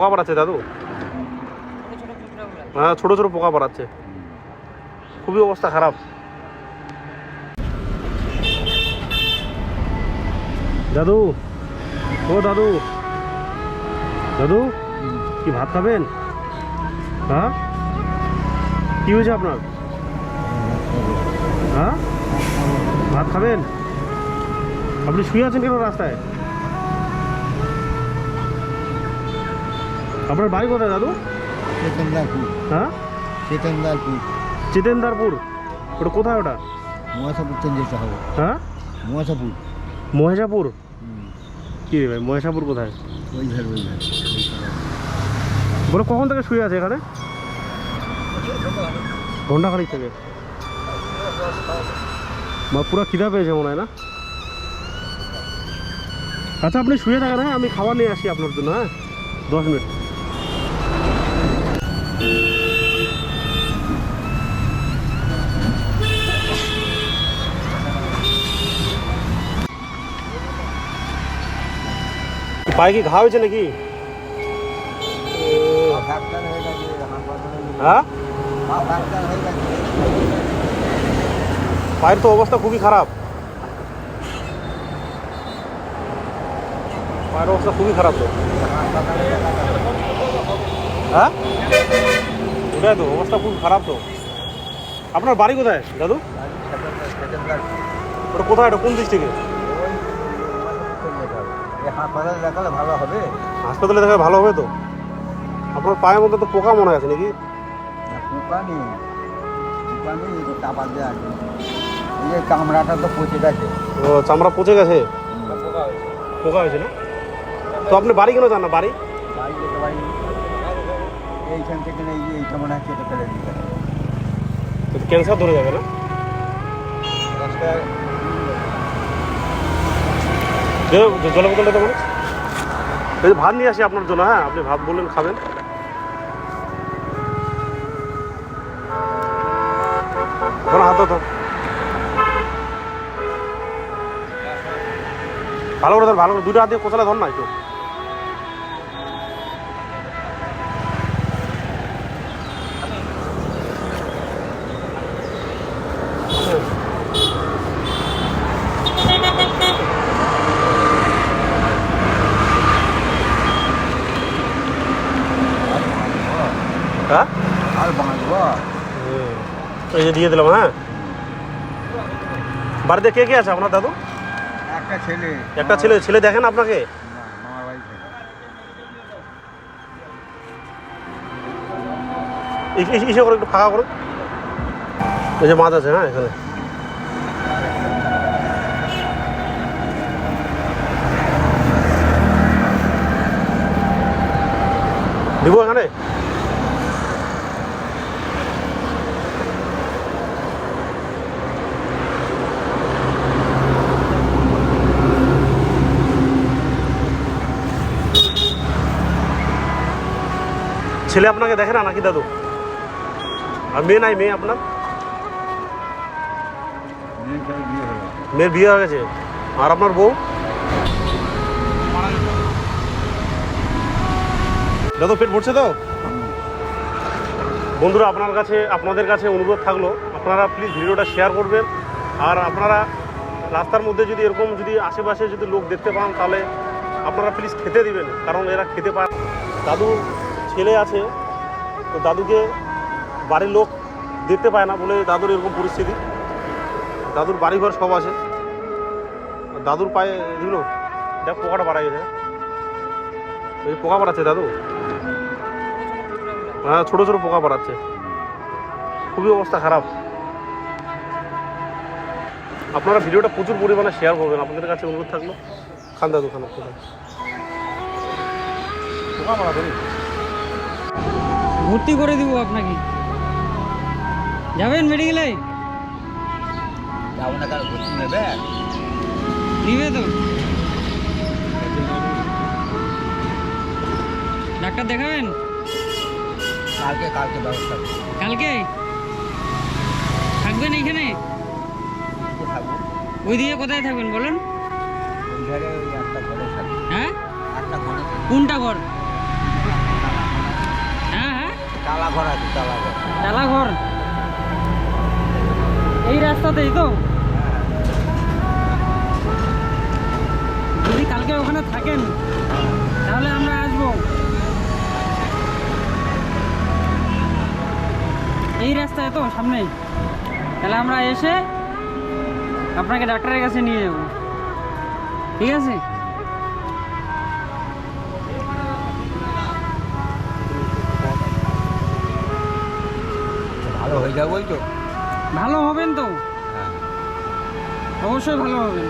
পোকা পড়াচ্ছে দাদু। হ্যাঁ ছোটো ছোটো পোকা পড়াচ্ছে খুবই অবস্থা খারাপ। দাদু, ও দাদু। দাদু, কি ভাত খাবেন? হ্যাঁ? কি হয়েছে আপনার? হ্যাঁ? ভাত খাবেন? আপনি শুয়ে আছেন কেন রাস্তায়? আপনার বাড়ি কোথায় দাদু? চেতনদারপুর। হ্যাঁ? চেতনদারপুর। চেতেন্দারপুর? ওটা কোথায় ওটা? মহাসাপুর যেতে হবে। হ্যাঁ? মহাসাপুর। মহেশাপুর? কি রে ভাই মহেশাপুর কোথায়? ওই ধার ওই ধার বলো কখন থেকে শুয়ে আছে এখানে? ঘণ্টা খানিক থেকে। মা পুরো খিদা পেয়েছে মনে হয় না? আচ্ছা আপনি শুয়ে থাকেন হ্যাঁ? আমি খাবার নিয়ে আসি আপনার জন্য হ্যাঁ? দশ মিনিট। পায়ে কি ঘা হয়েছে নাকি? হ্যাঁ? পায়ের তো অবস্থা খুবই খারাপ। পায়ের অবস্থা খুবই খারাপ তো। হ্যাঁ? তো? অবস্থা খুব খারাপ তো। আপনার বাড়ি কোথায়, দাদু? ওটা কোথায়? এটা কোন ডিস্ট্রিক্টে হাসপাতালে দেখালে ভালো হবে। হাসপাতালে দেখালে ভালো হবে তো? আপনার পায়ের মধ্যে তো পোকা মনে আছে নাকি? পোকা নেই। পোকা নেই চাপা দেওয়া আছে এই যে চামড়াটা তো পচে গেছে। ও চামড়া পচে গেছে? পোকা হয়েছে। না? তো আপনি বাড়ি কেন যান না? বাড়ি? বাড়ি যেতে পারিনি। এইখান থেকে এই যে এইটা মনে হয় কেটে ফেলে দিতে ক্যান্সার ধরে যাবে না? রাস্তায় জলের বোতলটা দেবো এই যে ভাত নিয়ে আসি আপনার জন্য হ্যাঁ আপনি ভাত বললেন, খাবেন। ধরো, হাত ধর ভালো করে ধর, ভালো করে দুটো হাত দিয়ে কোথায় ধর না একটু। হ্যাঁ আর এই যে দিয়ে দিলাম হ্যাঁ? বাড়িতে কে কে আছে আপনার দাদু? একটা ছেলে। একটা ছেলে ছেলে দেখেন আপনাকে? ইসে করে একটু ফাঁকা করুন। এই যে মাছ আছে হ্যাঁ এখানে দিব এখানে ছেলে আপনাকে দেখে না নাকি দাদু? আর মেয়ে নাই, মেয়ে আপনার? মেয়ের বিয়ে হয়ে গেছে। আর আপনার বউ? দাদু, পেট ভরছে তো? বন্ধুরা, আপনার কাছে, আপনাদের কাছে অনুরোধ থাকল, আপনারা প্লিজ ভিডিওটা শেয়ার করবেন। আর আপনারা রাস্তার মধ্যে যদি এরকম যদি আশেপাশে যদি লোক দেখতে পান, তাহলে আপনারা প্লিজ খেতে দিবেন, কারণ এরা খেতে পান দাদু ছেলে আছে, তো দাদুকে বাড়ির লোক দেখতে পায় না বলে দাদুর এরকম পরিস্থিতি। দাদুর বাড়িঘর সব আছে। দাদুর পায়ে এগুলো দেখ পোকাটা বাড়া গেছে। এই পোকা বাড়াচ্ছে দাদু? হ্যাঁ ছোটো ছোটো পোকা বাড়াচ্ছে খুবই অবস্থা খারাপ। আপনারা ভিডিওটা প্রচুর পরিমাণে শেয়ার করবেন। আপনাদের কাছে অনুরোধ থাকল, খান দাদু, খান আপনি খান। পোকা ধরি ভর্তি করে দিব আপনাকে। যাবেন মেডিকেলে? যাব না ভর্তি নেবে? নিবে তো। ডাক্তার দেখাবেন? কালকে কালকে ব্যবস্থা কালকে? থাকবেন এইখানে? ওই দিকে কোথায় থাকবেন বলেন? হ্যাঁ? কোনটা ঘর? ঘর আছে তালা ঘর এই রাস্তাতেই তো? যদি কালকে ওখানে থাকেন, তাহলে আমরা আসব। এই রাস্তায় তো, সামনে। তাহলে আমরা এসে আপনাকে ডাক্তারের কাছে নিয়ে যাব। ঠিক আছে? হয়ে যাব বলছো ভালো হবেন তো? হ্যাঁ। অবশ্যই ভালো হবেন।